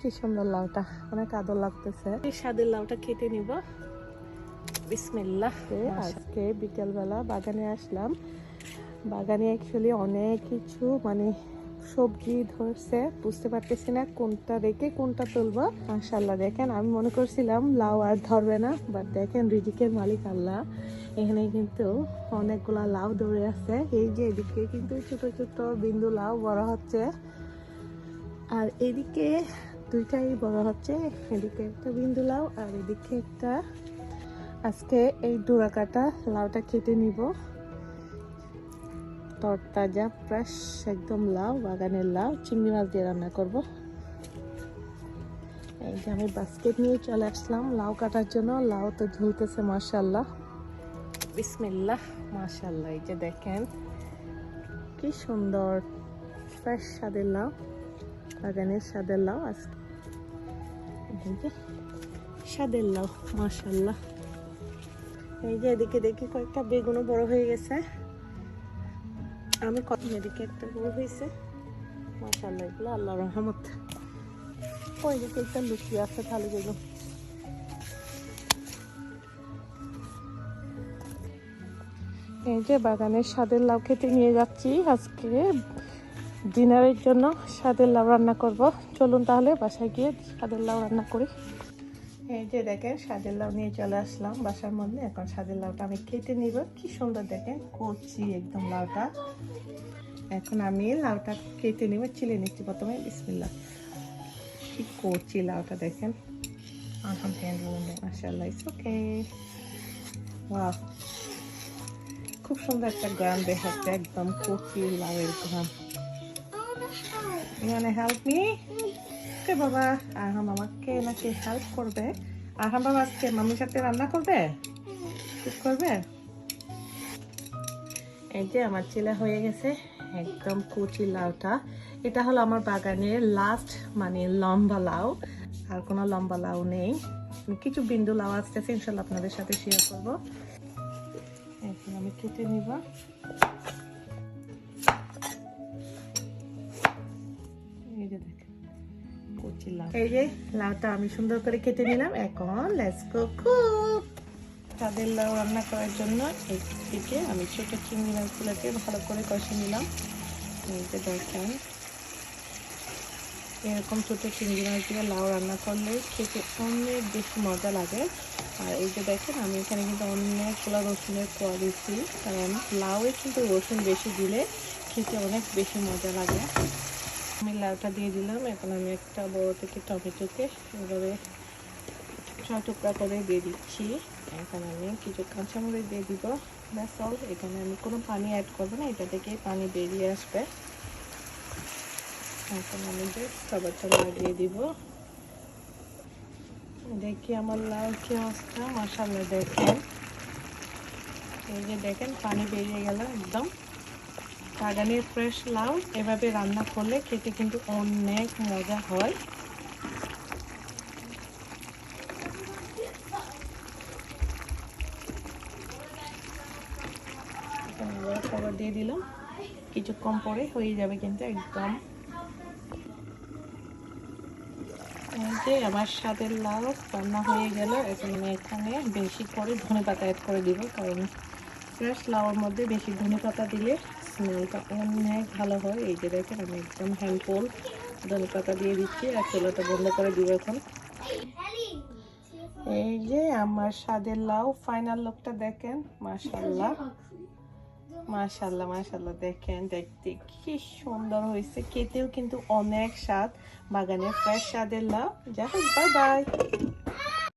কি সুন্দর লাউটা অনেক আদর লাগতেছে। এই স্বাদের লাউটা কেটে নিব। বিসমিল্লাহ। আজকে বিকেলবেলা বাগানে আসলাম। বাগানে অ্যাকচুয়ালি অনেক কিছু মানে সবজি ধরছে। বুঝতে পারতেছি না কোনটা রেখে কোনটা তুলবো। মাশাল্লাহ দেখেন আমি মনে করছিলাম লাউ আর ধরবে না বাট দেখেন রিজিকের মালিক আল্লাহ। এখানে কিন্তু অনেকগুলা লাউ ধরে আছে। এই যে এদিকে কিন্তু ছোট ছোট বিন্দু লাউ বড় হচ্ছে। আর এদিকে দুইটাই বড় হচ্ছে। এদিকে একটা বিন্দু লাউ আর এদিকে একটা। আজকে এই ডোরা কাটা লাউটা কেটে নিব। তরতাজা ফ্রেশ একদম লাউ, বাগানের লাউ, চিংড়ি মাছ দিয়ে রান্না করব। এই যে আমি বাস্কেট নিয়ে চলে আসলাম লাউ কাটার জন্য। লাউ তো ঝুলতেছে মাশাল্লাহ বিসমিল্লাহ মাশাল্লাহ এই যে দেখেন কি সুন্দর ফ্রেশ স্বাদের লাউ, বাগানের স্বাদের লাউ। আজকে লাউ এই যে এদিকে দেখি কয়েকটা বেগুনও হয়ে গেছে। আমি এদিকে হয়েছে। আল্লাহ রহমত। একটা আছে এই যে বাগানের স্বাদের লাউ খেতে নিয়ে যাচ্ছি আজকে। ডিনারের জন্য স্বাদের লাউ রান্না করব। চলুন তাহলে বাসায় গিয়ে স্বাদের লাউ রান্না করি। এই যে দেখেন, স্বাদের লাউ নিয়ে চলে আসলাম বাসার মধ্যে। এখন স্বাদের লাউটা আমি কেটে নিব। কি সুন্দর দেখেন, কচি একদম লাউটা। এখন আমি লাউটা কেটে নিব, চিলে নিচ্ছি প্রথমে। বিসমিল্লা কি কচি লাউটা দেখেন। এখন মাসাল্লাহ ওকে ওয়াও খুব সুন্দর একটা গ্রাম দেখাচ্ছে, একদম কচি লাউয়ের গ্রাম। You wanna help me? ওকে বাবা আরহাম আমাকে নাকি হেল্প করবে? আরহাম বাবা আজকে মামির সাথে রান্না করবে? ঠিক করবে? এই যে আমার ছেলে হয়ে গেছে, একদম কুচি লাউটা। এটা হলো আমার বাগানের লাস্ট মানে লম্বা লাউ। আর কোনো লম্বা লাউ নেই। কিছু বিন্দু লাউ আসতেছে ইনশাল্লাহ আপনাদের সাথে শেয়ার করব। এখন আমি কেটে নিব। লাউ এই যে লাউটা আমি সুন্দর করে কেটে নিলাম। এখন লেটস গো তাদের লাউ রান্না করার জন্য দিকে আমি ছোট চিংড়ি মাছগুলোকে ভালো করে কষে নিলাম। এই দেখেন, এরকম ছোট চিংড়ি মাছ দিয়ে লাউ রান্না করলে খেতে অনেক বেশি মজা লাগে। আর এই যে দেখেন, আমি এখানে কিন্তু অনেকগুলো রসুনের কোয়া দিচ্ছি। কারণ লাউয়ে কিন্তু রসুন বেশি দিলে খেতে অনেক বেশি মজা লাগে। লাউটা দিয়ে দিলাম। এখন আমি একটা বড় থেকে টমেটোকে এভাবে টুকরা করে দিয়ে দিচ্ছি। এখন আমি কিছু কাঁচামরিচ দিয়ে দিব। ব্যাস অল এখানে আমি কোনো পানি অ্যাড করব না, এটা থেকে পানি বেরিয়ে আসবে। এখন আমি যে খাবারটা লাগিয়ে দিব। দেখি আমার লাউ কি অবস্থা। মশালা দেখেন। এই যে দেখেন, পানি বেরিয়ে গেল একদম। বাগানের ফ্রেশ লাউ এভাবে রান্না করলে খেতে কিন্তু অনেক মজা হয়। খাবার দিয়ে দিলাম। কিছুক্ষণ পরে হয়ে যাবে কিন্তু একদম। যে আমার স্বাদের লাউ রান্না হয়ে গেল, এখন আমি এখানে বেশি করে ধনে পাতা অ্যাড করে দিব, কারণ ফ্রেশ লাউর মধ্যে বেশি ধনে পাতা দিলে স্মেলটা অনেক ভালো হয়। এই যে দেখেন, আমি একদম হ্যান্ডফুল ধনে পাতা দিয়ে দিচ্ছি আর চুলাটা বন্ধ করে দিব এখন। এই যে আমার স্বাদের লাউ ফাইনাল লুকটা দেখেন মাশাল্লাহ মাশাল্লাহ মাশাল্লাহ দেখেন, দেখতে কি সুন্দর হয়েছে। খেতেও কিন্তু অনেক স্বাদ। বাগানের ফ্রেশ স্বাদের লাউ। যাই হোক বাই বাই